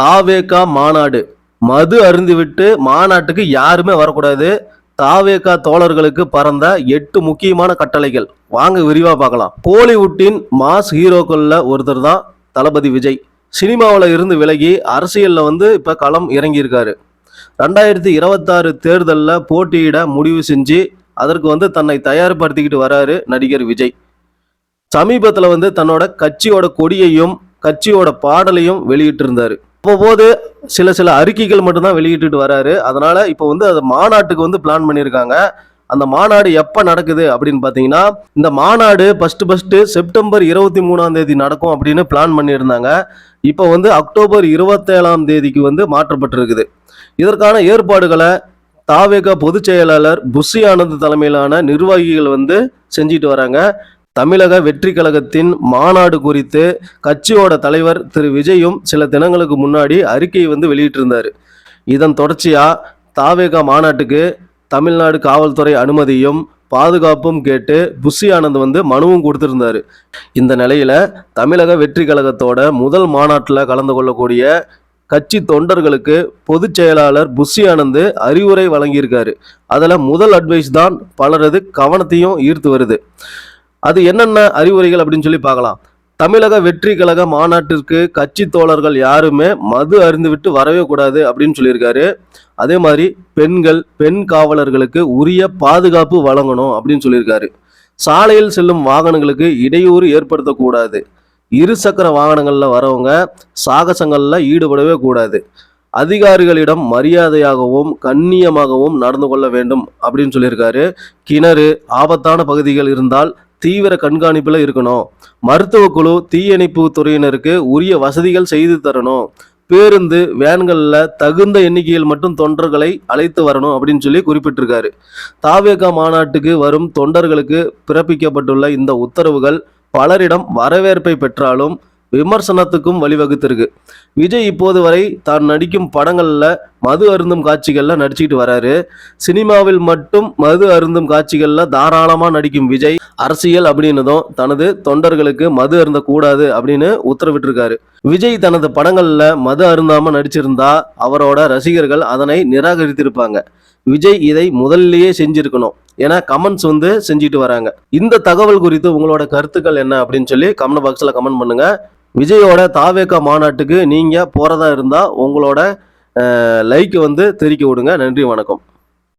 தாவேகா மாநாடு. மது அருந்திவிட்டு மாநாட்டுக்கு யாருமே வரக்கூடாது. தாவேகா தோழர்களுக்கு பறந்த எட்டு முக்கியமான கட்டளைகள். வாங்க விரிவாக பார்க்கலாம். கோலிவுட்டின் மாஸ் ஹீரோக்களில் ஒருத்தர் தான் தளபதி விஜய். சினிமாவில் இருந்து விலகி அரசியலில் வந்து இப்போ களம் இறங்கியிருக்காரு. ரெண்டாயிரத்தி இருபத்தாறு தேர்தலில் போட்டியிட முடிவு செஞ்சு அதற்கு வந்து தன்னை தயார்படுத்திக்கிட்டு வராரு நடிகர் விஜய். சமீபத்தில் வந்து தன்னோட கட்சியோட கொடியையும் கட்சியோட பாடலையும் வெளியிட்டிருந்தாரு. அவ்வப்போது சில சில அறிக்கைகள் மட்டும்தான் வெளியிட்டுட்டு வராரு. அதனால இப்போ வந்து அது மாநாட்டுக்கு வந்து பிளான் பண்ணியிருக்காங்க. அந்த மாநாடு எப்போ நடக்குது அப்படின்னு பார்த்தீங்கன்னா இந்த மாநாடு ஃபஸ்ட்டு ஃபஸ்ட்டு செப்டம்பர் இருபத்தி மூணாம் தேதி நடக்கும் அப்படின்னு பிளான் பண்ணியிருந்தாங்க. இப்போ வந்து அக்டோபர் இருபத்தேழாம் தேதிக்கு வந்து மாற்றப்பட்டிருக்குது. இதற்கான ஏற்பாடுகளை தாவேகா பொதுச் செயலாளர் புஷி ஆனந்த் தலைமையிலான நிர்வாகிகள் வந்து செஞ்சிட்டு வராங்க. தமிழக வெற்றி கழகத்தின் மாநாடு குறித்து கட்சியோட தலைவர் திரு விஜயும் சில தினங்களுக்கு முன்னாடி அறிக்கையை வந்து வெளியிட்டிருந்தார். இதன் தொடர்ச்சியாக தாவேகா மாநாட்டுக்கு தமிழ்நாடு காவல்துறை அனுமதியும் பாதுகாப்பும் கேட்டு புஷி ஆனந்த் வந்து மனுவும் கொடுத்துருந்தாரு. இந்த நிலையில தமிழக வெற்றி கழகத்தோட முதல் மாநாட்டில் கலந்து கொள்ளக்கூடிய கட்சி தொண்டர்களுக்கு பொதுச் செயலாளர் புஷி ஆனந்த் அறிவுரை வழங்கியிருக்காரு. அதில் முதல் அட்வைஸ் தான் பலரது கவனத்தையும் ஈர்த்து வருது. அது என்னென்ன அறிவுரைகள் அப்படின்னு சொல்லி பார்க்கலாம். தமிழக வெற்றி கழக மாநாட்டிற்கு கட்சி தோழர்கள் யாருமே மது அருந்துவிட்டு வரவே கூடாது அப்படின்னு சொல்லியிருக்காரு. அதே மாதிரி பெண்கள் பெண் காவலர்களுக்கு உரிய பாதுகாப்பு வழங்கணும் அப்படின்னு சொல்லியிருக்காரு. சாலையில் செல்லும் வாகனங்களுக்கு இடையூறு ஏற்படுத்தக்கூடாது. இருசக்கர வாகனங்களில் வரவங்க சாகசங்களில் ஈடுபடவே கூடாது. அதிகாரிகளிடம் மரியாதையாகவும் கண்ணியமாகவும் நடந்து கொள்ள வேண்டும் அப்படின்னு சொல்லியிருக்காரு. கிணறு ஆபத்தான பகுதிகள் இருந்தால் தீவிர கண்காணிப்பில் இருக்கணும். மருத்துவ குழு தீயணைப்பு துறையினருக்கு உரிய வசதிகள் செய்து தரணும். பேருந்து வேன்களில் தகுந்த எண்ணிக்கையில் மட்டும் தொண்டர்களை அழைத்து வரணும் அப்படின்னு சொல்லி குறிப்பிட்டிருக்காரு. தாவேகா மாநாட்டுக்கு வரும் தொண்டர்களுக்கு பிறப்பிக்கப்பட்டுள்ள இந்த உத்தரவுகள் பலரிடம் வரவேற்பை பெற்றாலும் விமர்சனத்துக்கும் வழிவகுத்திருக்கு. விஜய் இப்போது வரை தான் நடிக்கும் படங்களில் மது அருந்தும் காட்சிகளில் நடிச்சுக்கிட்டு வராரு. சினிமாவில் மட்டும் மது அருந்தும் காட்சிகளில் தாராளமாக நடிக்கும் விஜய் அரசியல் அப்படின்னதும் தனது தொண்டர்களுக்கு மது அருந்தக்கூடாது அப்படின்னு உத்தரவிட்டிருக்காரு. விஜய் தனது படங்களில் மது அருந்தாமல் நடிச்சிருந்தா அவரோட ரசிகர்கள் அதனை நிராகரித்திருப்பாங்க. விஜய் இதை முதல்லயே செஞ்சிருக்கணும் ஏன்னா கமெண்ட்ஸ் வந்து செஞ்சுட்டு வராங்க. இந்த தகவல் குறித்து உங்களோட கருத்துக்கள் என்ன அப்படின்னு சொல்லி கமெண்ட் பாக்ஸில் கமெண்ட் பண்ணுங்கள் விஜயோட தாவேக்கா மாநாட்டுக்கு நீங்கள் போகிறதா இருந்தால் உங்களோட லைக் வந்து தெரிவிக்க விடுங்க. நன்றி வணக்கம்.